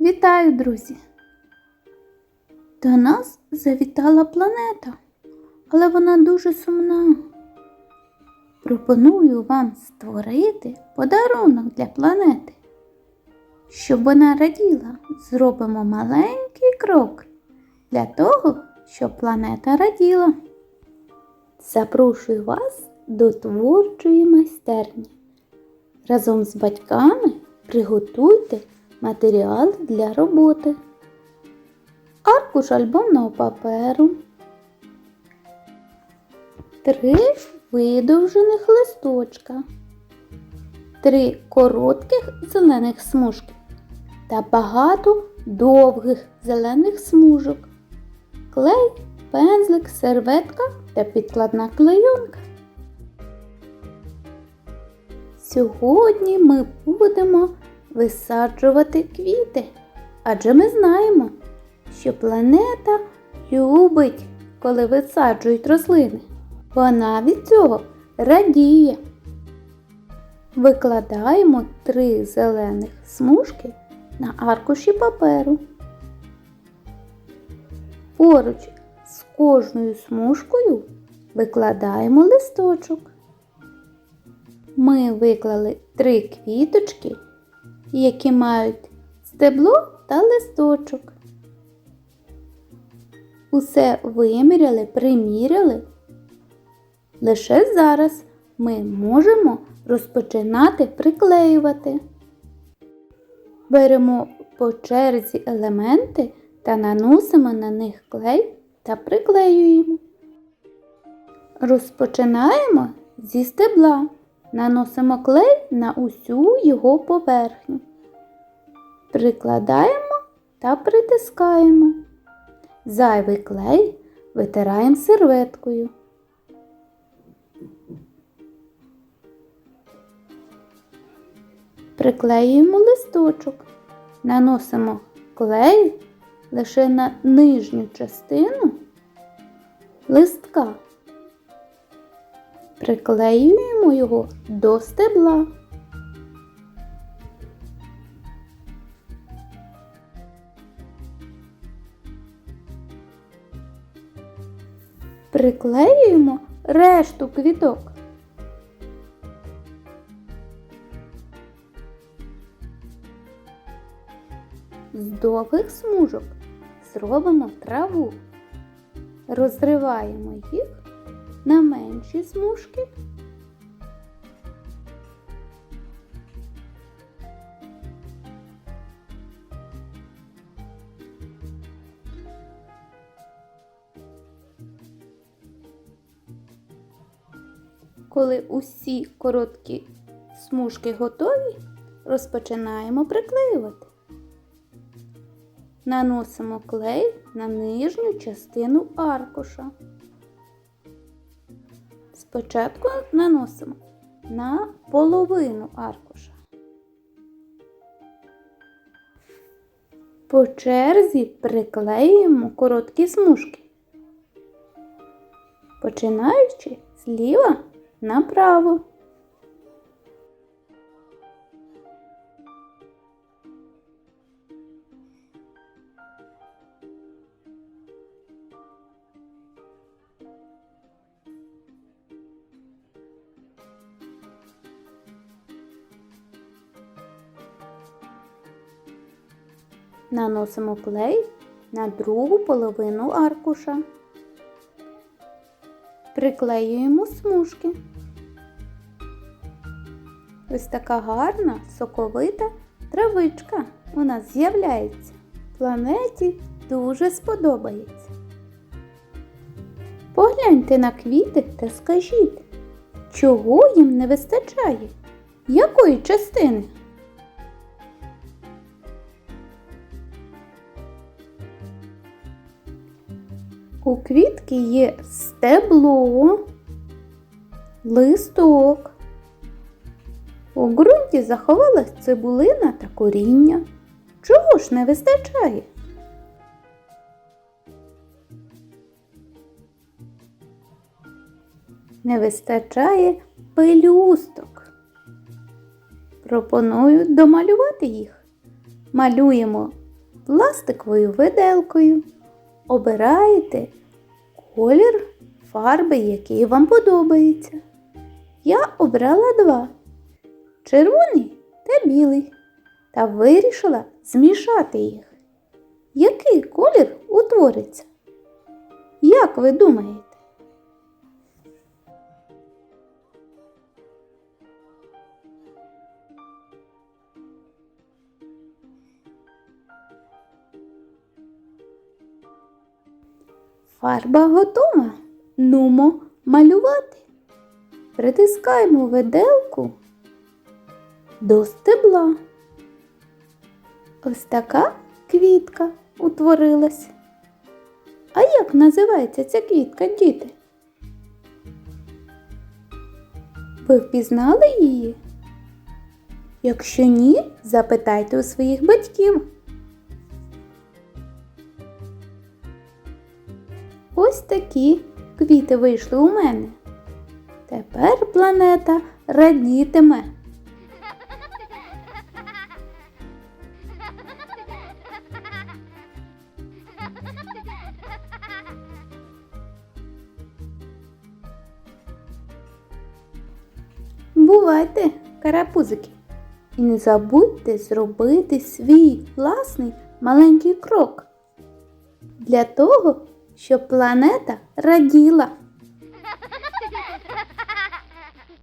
Вітаю, друзі! До нас завітала планета, але вона дуже сумна. Пропоную вам створити подарунок для планети. Щоб вона раділа, зробимо маленький крок для того, щоб планета раділа. Запрошую вас до творчої майстерні. Разом з батьками приготуйте матеріал для роботи. Аркуш альбомного паперу. Три видовжених листочка. Три коротких зелених смужки та багато довгих зелених смужок. Клей, пензлик, серветка та підкладна клейонка. Сьогодні ми будемо висаджувати квіти, адже ми знаємо, що планета любить, коли висаджують рослини. Вона від цього радіє. Викладаємо три зелених смужки на аркуші паперу. Поруч з кожною смужкою викладаємо листочок. Ми виклали три квіточки, які мають стебло та листочок. Усе виміряли, приміряли. Лише зараз ми можемо розпочинати приклеювати. Беремо по черзі елементи та наносимо на них клей та приклеюємо. Розпочинаємо зі стебла. Наносимо клей на усю його поверхню. Прикладаємо та притискаємо. Зайвий клей витираємо серветкою. Приклеюємо листочок. Наносимо клей лише на нижню частину листка. Приклеюємо його до стебла. Приклеюємо решту квіток. З довгих смужок зробимо траву. Розриваємо їх на менші смужки. Коли усі короткі смужки готові, розпочинаємо приклеювати. Наносимо клей на нижню частину аркуша. Спочатку наносимо на половину аркуша. По черзі приклеюємо короткі смужки, починаючи зліва направо. Наносимо клей на другу половину аркуша. Приклеюємо смужки. Ось така гарна соковита травичка у нас з'являється. Планеті дуже сподобається. Погляньте на квіти та скажіть, чого їм не вистачає? Якої частини? У квітки є стебло, листок. У ґрунті заховалась цибулина та коріння. Чого ж не вистачає? Не вистачає пелюсток. Пропоную домалювати їх. Малюємо пластиковою виделкою. Обираєте колір фарби, який вам подобається. Я обрала два червоний та білий, та вирішила змішати їх. Який колір утвориться? Як ви думаєте? Фарба готова. Нумо малювати. Притискаємо виделку до стебла. Ось така квітка утворилась. А як називається ця квітка, діти? Ви впізнали її? Якщо ні, запитайте у своїх батьків. Ось такі квіти вийшли у мене. Тепер планета радітиме. Бувайте, карапузики, і не забудьте зробити свій власний маленький крок для того, щоб планета раділа.